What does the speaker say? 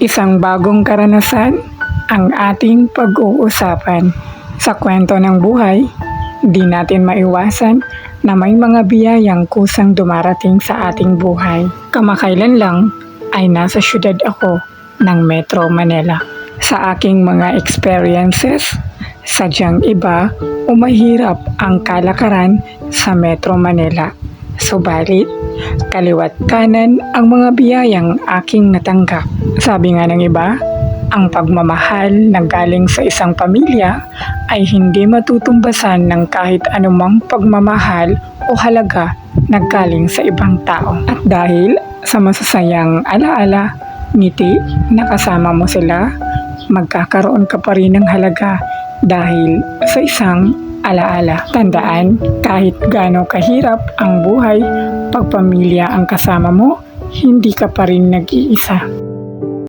Isang bagong karanasan ang ating pag-uusapan. Sa kwento ng buhay, di natin maiwasan na may mga biyayang kusang dumarating sa ating buhay. Kamakailan lang ay nasa syudad ako ng Metro Manila. Sa aking mga experiences, sadyang iba o mahirap ang kalakaran sa Metro Manila. Subalit, kaliwat kanan ang mga biyayang aking natanggap. Sabi nga ng iba, ang pagmamahal na galing sa isang pamilya ay hindi matutumbasan ng kahit anumang pagmamahal o halaga na galing sa ibang tao. At dahil sa masasayang alaala, ngiti na kasama mo sila, magkakaroon ka pa rin ng halaga dahil sa isang alaala. Tandaan, kahit gaano kahirap ang buhay, pag pamilya ang kasama mo, hindi ka pa rin nag-iisa.